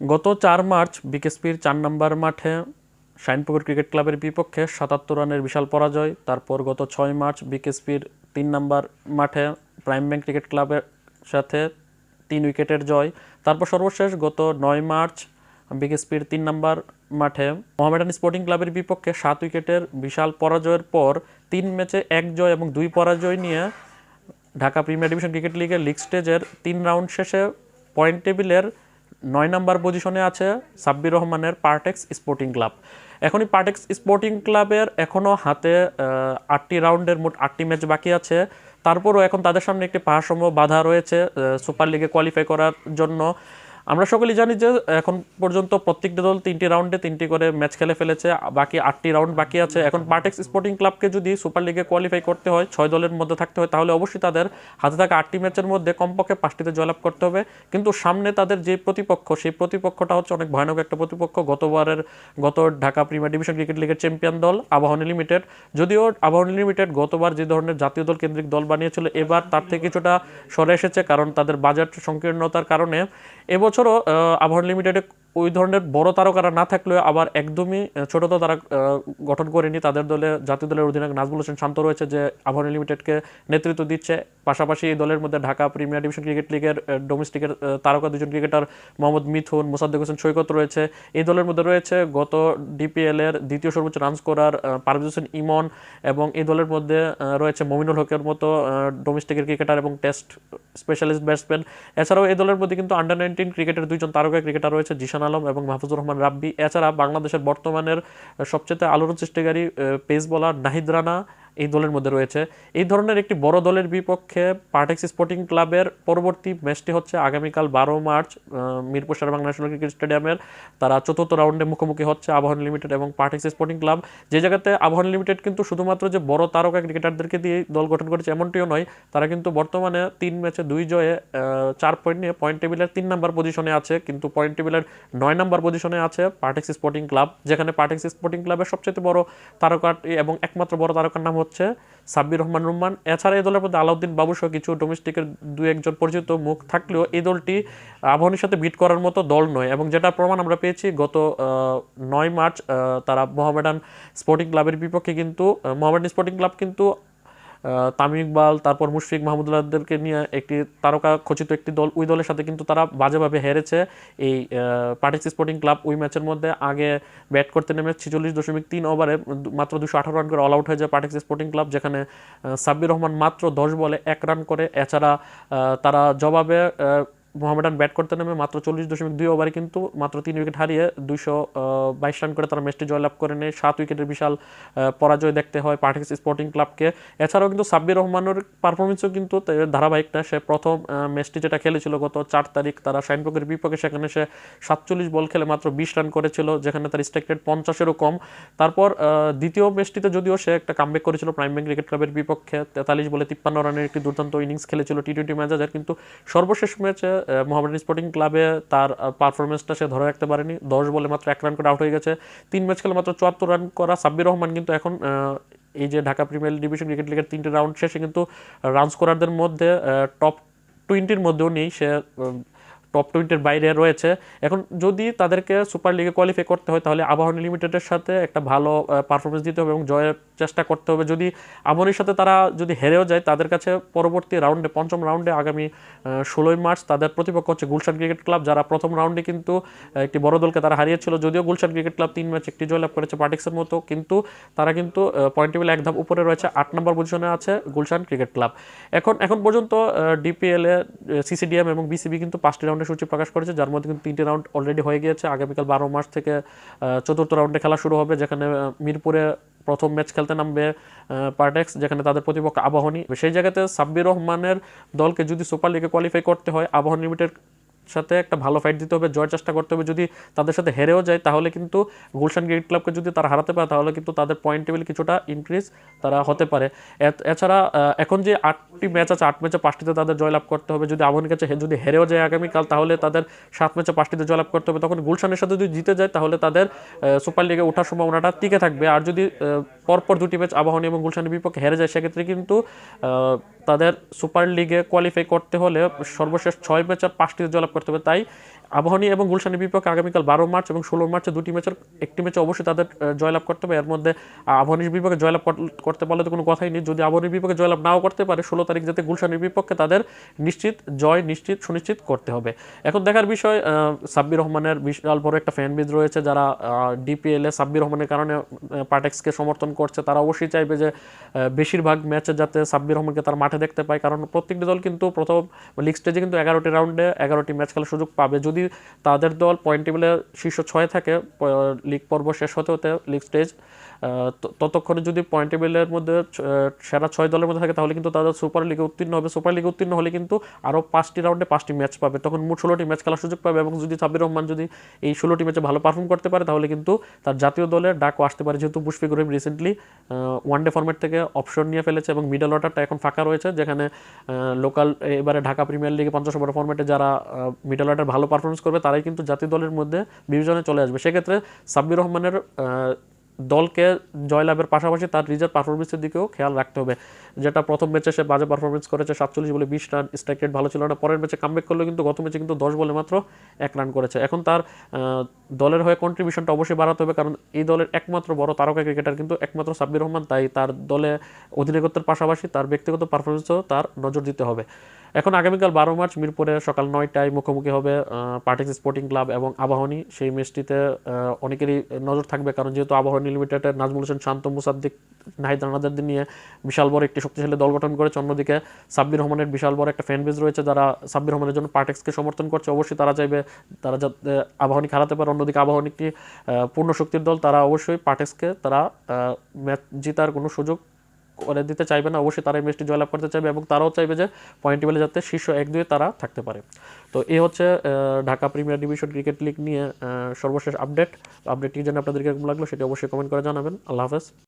গত চার মার্চ বিকেএসপির চার নম্বর মাঠে শাইনপুকুর ক্রিকেট ক্লাবের বিপক্ষে সাতাত্তর রানের বিশাল পরাজয়। তারপর গত ছয় মার্চ বিকেএসপির তিন নম্বর মাঠে প্রাইম ব্যাংক ক্রিকেট ক্লাবের সাথে তিন উইকেটের জয়। তারপর সর্বশেষ গত নয় মার্চ বিকেএসপির তিন নম্বর মাঠে মোহামেডান স্পোর্টিং ক্লাবের বিপক্ষে সাত উইকেটের বিশাল পরাজয়ের পর তিন ম্যাচে এক জয় এবং দুই পরাজয় নিয়ে ঢাকা প্রিমিয়ার ডিভিশন ক্রিকেট লিগের লিগ স্টেজের তিন রাউন্ড শেষে পয়েন্ট টেবিলের নয় নাম্বার পজিশনে আছে সাব্বির রহমানের পার্টেক্স স্পোর্টিং ক্লাব এখনই পার্টেক্স স্পোর্টিং ক্লাবের এখনও হাতে আটটি রাউন্ডের মোট আটটি ম্যাচ বাকি আছে। তারপরও এখন তাদের সামনে একটি পাহাড়সম বাধা রয়েছে সুপার লিগে কোয়ালিফাই করার জন্য। আমরা সকলেই জানি যে এখন পর্যন্ত প্রত্যেকটি দল তিনটি রাউন্ডে তিনটি করে ম্যাচ খেলে ফেলেছে, বাকি আটটি রাউন্ড বাকি আছে। এখন পার্টেক্স স্পোর্টিং ক্লাবকে যদি সুপার লিগে কোয়ালিফাই করতে হয়, ছয় দলের মধ্যে থাকতে হয়, তাহলে অবশ্যই তাদের হাতে থাকা আটটি ম্যাচের মধ্যে কমপক্ষে পাঁচটিতে জয়লাভ করতে হবে। কিন্তু সামনে তাদের যে প্রতিপক্ষ, সেই প্রতিপক্ষটা হচ্ছে অনেক ভয়ানক একটা প্রতিপক্ষ। গতবারের গত ঢাকা প্রিমিয়ার ডিভিশন ক্রিকেট লিগের চ্যাম্পিয়ন দল আবাহনী লিমিটেড যদিও আবাহনী লিমিটেড গতবার যে ধরনের জাতীয় দল কেন্দ্রিক দল বানিয়েছিল, এবার তার থেকে কিছুটা সরে এসেছে, কারণ তাদের বাজেট সংকীর্ণতার কারণে। এবছরও আহ, আবহাওয়া লিমিটেডে ওই ধরনের বড় তারকারা না থাকলেও আবার একদমই ছোট তো তারা গঠন করেনি। তাদের দলে, জাতীয় দলের অধিনায়ক নাজমুল হোসেন শান্ত রয়েছে যে আবাহনী লিমিটেডকে নেতৃত্ব দিচ্ছে। পাশাপাশি এই দলের মধ্যে ঢাকা প্রিমিয়ার ডিভিশন ক্রিকেট লিগের ডোমেস্টিকের তারকা দুজন ক্রিকেটার মোহাম্মদ মিথুন, মোসাদ্দেক হোসেন সৈকত রয়েছে। এই দলের মধ্যে রয়েছে গত ডিপিএল এর দ্বিতীয় সর্বোচ্চ রান স্কোরার পারভেজ হোসেন ইমন এবং এই দলের মধ্যে রয়েছে মমিনুল হকের মতো ডোমেস্টিকের ক্রিকেটার এবং টেস্ট স্পেশালিস্ট ব্যাটসম্যান। এছাড়াও এই দলের মধ্যে কিন্তু আন্ডার নাইনটিন ক্রিকেটের দুইজন তারকা ক্রিকেটার রয়েছে, জিশান আলম এবং মাহফুজুর রহমান রাব্বি। এছাড়া বাংলাদেশের বর্তমানের সবচেয়ে আলোড়ন সৃষ্টিকারী পেস বলার নাহিদ রানা এই দলের মধ্যে রয়েছে। এই ধরনের একটি বড় দলের বিপক্ষে পার্টেক্স স্পোর্টিং ক্লাবের পরবর্তী ম্যাচটি হচ্ছে আগামীকাল বারো March Mirpur Sher e Bangla national cricket স্টেডিয়ামের। তারা চতুর্থ রাউন্ডে মুখোমুখি হচ্ছে আবাহনী লিমিটেড এবং পার্টেক্স স্পোর্টিং ক্লাব। যে জায়গাতে আবাহনী লিমিটেড কিন্তু শুধুমাত্র যে বড় তারকা ক্রিকেটারদেরকে দিয়ে দল গঠন করেছে এমনটিও নয়, তারা কিন্তু বর্তমানে তিন ম্যাচে দুই জয়ে চার পয়েন্ট নিয়ে পয়েন্ট টেবিলের তিন নাম্বার পজিশনে আছে, কিন্তু পয়েন্ট টেবিলের নয় নাম্বার পজিশনে আছে পার্টেক্স স্পোর্টিং ক্লাব, যেখানে পার্টেক্স স্পোর্টিং ক্লাবের সবচেয়ে বড় তারকা এবং একমাত্র বড় তারকার নাম হচ্ছে সাব্বির রহমান রুম্মান। এছাড়া এই দলের মধ্যে আলাউদ্দিন বাবু সহ কিছু ডোমেস্টিকের দু একজন পরিচিত মুখ থাকলেও এই দলটি আবাহনীর সাথে বিট করার মতো দল নয় এবং যেটা প্রমাণ আমরা পেয়েছি গত নয় মার্চ তারা মোহামেডান স্পোর্টিং ক্লাবের বিপক্ষে কিন্তু মোহামেডান স্পোর্টিং ক্লাব কিন্তু তামিম ইকবাল, তারপর মুশফিক মাহমুদুল্লাহদেরকে নিয়ে একটি তারকা খচিত একটি দল, ওই দলের সাথে কিন্তু তারা বাজেভাবে হেরেছে। এই পার্টিক্স স্পোর্টিং ক্লাব ওই ম্যাচের মধ্যে আগে ব্যাট করতে নেমে ছিচল্লিশ দশমিক তিন ওভারে মাত্র দুশো আঠারো রান করে অল আউট হয়ে যায় পার্টিক্স স্পোর্টিং ক্লাব যেখানে সাব্বির রহমান মাত্র দশ বলে এক রান করে। এছাড়া তারা জবাবে মোহামেডান ব্যাট করতে নেমে মাত্র চল্লিশ দশমিক দুই ওভারে কিন্তু মাত্র তিন উইকেট হারিয়ে দুইশো বাইশ রান করে তারা ম্যাচটি জয়লাভ করে নেয়। সাত উইকেটের বিশাল পরাজয় দেখতে হয় পার্টিক্স স্পোর্টিং ক্লাবকে। এছাড়াও কিন্তু সাব্বির রহমানের পারফরমেন্সও কিন্তু ধারাবাহিকটা। সে প্রথম ম্যাচটি যেটা খেলেছিল গত চার তারিখ, তারা শাইনপুকের বিপক্ষে সেখানে সে সাতচল্লিশ বল খেলে মাত্র বিশ রান করেছিল, যেখানে তার স্ট্রাইক রেট পঞ্চাশেরও কম। তারপর দ্বিতীয় ম্যাচটিতে যদিও সে একটা কামব্যাক করেছিল প্রাইম ব্যাংক ক্রিকেট ক্লাবের বিপক্ষে, তেতাল্লিশ বলে তিপ্পান্ন রানের একটি দুর্দান্ত ইনিংস খেলেছিল টি টোয়েন্টি ম্যাচের কিন্তু সর্বশেষ ম্যাচে মোহামেডান স্পোর্টিং ক্লাবে তার পারফরমেন্সটা সে ধরে রাখতে পারেনি। দশ বলে মাত্র এক রান করে আউট হয়ে গেছে। তিন ম্যাচ খেলে মাত্র চুয়াত্তর রান করা সাব্বির রহমান কিন্তু এখন এই যে ঢাকা প্রিমিয়ার ডিভিশন ক্রিকেট লিগের তিনটে রাউন্ড শেষে কিন্তু রান স্কোরারদের মধ্যে টপ টোয়েন্টির মধ্যেও নেই। সে টপ টোয়েন্টির বাইরে রয়েছে। এখন যদি তাদেরকে সুপার লিগে কোয়ালিফাই করতে হয়, তাহলে আবাহনী লিমিটেডের সাথে একটা ভালো পারফরমেন্স দিতে হবে এবং জয়ের চেষ্টা করতে হবে। যদি আবাহনীর সাথে তারা যদি হেরেও যায়, তাদের কাছে পরবর্তী রাউন্ডে পঞ্চম রাউন্ডে আগামী ষোলোই মার্চ তাদের প্রতিপক্ষ হচ্ছে গুলশান ক্রিকেট ক্লাব, যারা প্রথম রাউন্ডে কিন্তু একটি বড় দলকে তারা হারিয়েছিল। যদিও গুলশান ক্রিকেট ক্লাব তিন ম্যাচ একটি জয়লাভ করেছে পার্টিক্সের মতো, কিন্তু তারা কিন্তু পয়েন্ট টেবিল এক ধাপ উপরে রয়েছে, আট নম্বর পজিশনে আছে গুলশান ক্রিকেট ক্লাব। এখন এখন পর্যন্ত ডিপিএল সিসিডিএম এবং বিসিবি কিন্তু পাঁচটি রাউন্ডের সূচি প্রকাশ করেছে, যার মধ্যে কিন্তু তিনটি রাউন্ড অলরেডি হয়ে গিয়েছে। আগামীকাল বারো মাস থেকে চতুর্থ রাউন্ডে খেলা শুরু হবে, যেখানে মিরপুরে প্রথম ম্যাচ খেলতে নামবে পার্টেক্স, যেখানে তাদের প্রতিপক্ষ আবাহনী। সেই জায়গাতে সাব্বির রহমানের দলকে যদি সুপার লিগে কোয়ালিফাই করতে হয়, আবাহনী লিমিটেড সাথে একটা ভালো ফাইট দিতে হবে, জয়ের চেষ্টা করতে হবে। যদি তাদের সাথে হেরেও যায়, তাহলে কিন্তু গুলশান ক্রিকেট ক্লাবকে যদি তারা হারাতে পারে, তাহলে কিন্তু তাদের পয়েন্ট টেবিল কিছুটা ইনক্রিজ তারা হতে পারে। এছাড়া এখন যে আটটি ম্যাচ আছে, আট ম্যাচে পাঁচটিতে তাদের জয়লাভ করতে হবে। যদি আবহাওয়ার কাছে যদি হেরেও যায় আগামীকাল, তাহলে তাদের সাত ম্যাচে পাঁচটিতে জয়লাভ করতে হবে। তখন গুলশানের সাথে যদি জিতে যায়, তাহলে তাদের সুপার লিগে ওঠার সম্ভাবনাটা টিকে থাকবে। আর যদি পরপর দুটি ম্যাচ আবাহনী এবং গুলশানের বিপক্ষে হেরে যায়, সেক্ষেত্রে কিন্তু তাদের সুপার লিগে কোয়ালিফাই করতে হলে সর্বশেষ ছয় ম্যাচ আর পাঁচটিতে জয়লাভ করতে হবে তাই আবাহনী এবং গুলশানের বিপক্ষে আগামীকাল বারো মার্চ এবং ষোলো মার্চে দুটি ম্যাচের, একটি ম্যাচে অবশ্যই তাদের জয়লাভ করতে হবে। এর মধ্যে আবাহনীর বিপক্ষে জয়লাভ করতে পারলে তো কোনো কথাই নেই। যদি আবাহনীর বিপক্ষে জয়লাভ নাও করতে পারে, ষোলো তারিখ যাতে গুলশানের বিপক্ষে তাদের নিশ্চিত, জয় নিশ্চিত, সুনিশ্চিত করতে হবে। এখন দেখার বিষয় সাব্বির রহমানের বিশাল বড় একটা ফ্যান রয়েছে যারা ডিপিএল সাব্বির রহমানের কারণে পার্টেক্সকে সমর্থন করছে। তারা অবশ্যই চাইবে যে বেশিরভাগ ম্যাচে যাতে সাব্বির রহমানকে তার মাঠে দেখতে পায়। কারণ প্রত্যেকটি দল কিন্তু প্রথম লিগ স্টেজে কিন্তু এগারোটি রাউন্ডে এগারোটি ম্যাচ খেলার সুযোগ পাবে। যদি তাদের দল পয়েন্ট টেবিলে শীর্ষ ছয় থাকে লিগ পর্ব শেষ হতে হতে লিগ স্টেজ ততক্ষণে যদি পয়েন্ট টেবিলের মধ্যে সেরা ছয় দলের মধ্যে থাকে, তাহলে কিন্তু তাদের সুপার লিগে উত্তীর্ণ হবে। সুপার লিগে উত্তীর্ণ হলে কিন্তু আরও পাঁচটি রাউন্ডে পাঁচটি ম্যাচ পাবে। তখন মোট ষোলোটি ম্যাচ খেলার সুযোগ পাবে এবং যদি সাব্বির রহমান যদি এই ষোলোটি ম্যাচে ভালো পারফর্ম করতে পারে, তাহলে কিন্তু তার জাতীয় দলের ডাকও আসতে পারে। যেহেতু Mushfiq Rahim recently one day format থেকে অপশন নিয়ে ফেলেছে এবং মিডল অর্ডারটা এখন ফাঁকা রয়েছে, যেখানে লোকাল এবারে ঢাকা প্রিমিয়ার লিগে পঞ্চাশ ওভার ফর্মেটে যারা মিডল অর্ডার ভালো পারফরমেন্স করবে, তারাই কিন্তু জাতীয় দলের মধ্যে বিবেচনায় চলে আসবে। সেক্ষেত্রে সাব্বির রহমানের দলকে জয়লাভের পাশাপাশি তার রিজার্ভ পারফরমেন্সের দিকেও খেয়াল রাখতে হবে। যেটা প্রথম ম্যাচে সে বাজে পারফরমেন্স করেছে, সাতচল্লিশ বলে বিশ রান স্ট্রাইক রেট ভালো ছিল না। পরের ম্যাচে কামব্যাক করলেও কিন্তু গত ম্যাচে কিন্তু দশ বলে মাত্র এক রান করেছে। এখন তার দলের হয়ে কন্ট্রিবিউশনটা অবশ্যই বাড়াতে হবে, কারণ এই দলের একমাত্র বড় তারকা ক্রিকেটার কিন্তু একমাত্র সাব্বির রহমান। তাই তার দলে অধিনায়কত্বের পাশাপাশি তার ব্যক্তিগত পারফরমেন্সও তার নজর দিতে হবে। এখন আগামীকাল বারো মার্চ মিরপুরে সকাল নয়টায় মুখোমুখি হবে পার্টিক্স স্পোর্টিং ক্লাব এবং আবাহনী। সেই ম্যাচটিতে অনেকেরই নজর থাকবে কারণ যেহেতু আবাহনী লিমিটেডের নাজমুল হোসেন, শান্ত, মুসাদ্দিক, নাহিদ রানাদারদের নিয়ে বিশাল বড় একটি শক্তিশালী দল গঠন করেছে। অন্যদিকে সাব্বির রহমানের বিশাল বড় একটা ফ্যান বেজ রয়েছে যারা সাব্বির রহমানের জন্য পার্টেক্সকে সমর্থন করছে। অবশ্যই তারা চাইবে, তারা যাতে আবাহনী হারাতে পারে। অন্যদিকে আবাহনী একটি পূর্ণ শক্তির দল, তারা অবশ্যই পার্টেক্সকে তারা ম্যাচ জিতার কোনো সুযোগ করে দিতে চাইবে না, অবশ্যই তারা এই জয়লাভ করতে চাইবে এবং তারাও চাইবে যে পয়েন্ট টেবিলে যাতে শীর্ষ এক দুয়ে তারা থাকতে পারে। তো এ হচ্ছে Dhaka premier division cricket league নিয়ে সর্বশেষ আপডেট আপডেটটি যেন আপনাদেরকে কেমন লাগল সেটি অবশ্যই কমেন্ট করে জানাবেন। আল্লাহ হাফেজ।